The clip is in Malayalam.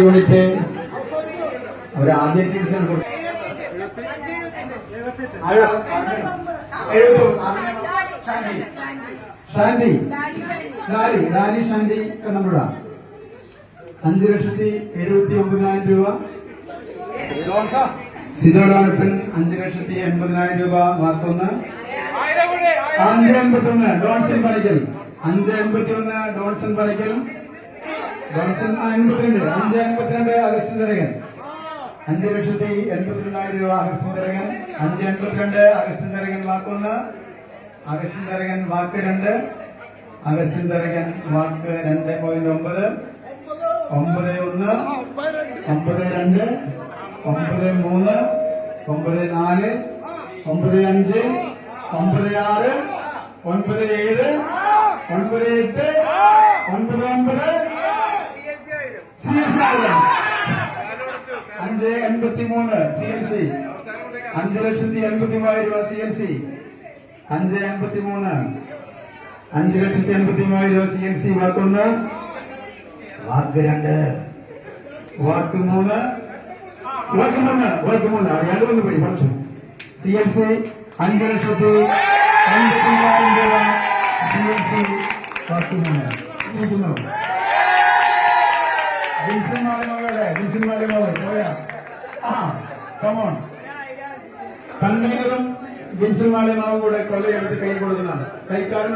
യൂണിറ്റ് അവർ ആദ്യം ഡിവിഷൻ കൊടുത്തു. ഷാൻഡി നാരി ഷാന്തി കണ്ണമ്പുഴ അഞ്ച് ലക്ഷത്തി എഴുപത്തി ഒമ്പതിനായിരം രൂപ. സിതോടാനപ്പൻ അഞ്ച് ലക്ഷത്തി എൺപതിനായിരം രൂപ. വാർത്തൊന്ന് അഞ്ച് എൺപത്തി ഒന്ന് ഡോൺസൺ പണിക്കൽ. അഞ്ച് എൺപത്തി ഒന്ന് ഡോൺസൺ പണിക്കൽ ഡോൺസൺ അൻപത്തിരണ്ട് അഗസ്റ്റ് തിരകൻ അഞ്ച് ലക്ഷത്തി എൺപത്തിരണ്ടായിരം രൂപ അഗസ്റ്റ് അഞ്ച് അഗസ്റ്റ് വാക്കൊന്ന് അഗസ്റ്റ് വാക്ക് രണ്ട് അഗസ്റ്റ് വാക്ക് രണ്ട് പോയിന്റ് ഒമ്പത് ഒമ്പത് ഒന്ന് ഒമ്പത് രണ്ട് ഒമ്പത് മൂന്ന് ഒമ്പത് നാല് ഒമ്പത് അഞ്ച് ഒമ്പത് ആറ് ഒൻപത് ഏഴ് ഒൻപത് എട്ട് ഒൻപത് ഒമ്പത് സി എസ് സി അഞ്ച് എൺപത്തി മൂന്ന് സി എൽ സി അഞ്ച് ലക്ഷത്തി എൺപത്തി മൂവായിരം രൂപ സി എൽ സി അഞ്ച് എൺപത്തി മൂന്ന് അഞ്ച് ലക്ഷത്തി എൺപത്തി മൂവായിരം രൂപ സി എൽ സി വാക്കൊന്ന് വാക്ക് രണ്ട്. വാക്ക് മൂന്ന്. വാക്ക് മൂന്ന്. വാക്ക് മൂന്ന്. രണ്ട് മൂന്ന് പോയി. പഠിച്ചു സി എൽ സി അഞ്ച് ലക്ഷത്തി എൺപത്തി മൂവായിരം രൂപ സി എൽ സി വാക്ക് മൂന്ന്. വിൻസൻ മാളിമകൾ പോയാ. ആ കൂടെ കൊല്ലയെടുത്ത് കൈ കൊടുക്കുന്നതാണ്. കൈക്കാരൻ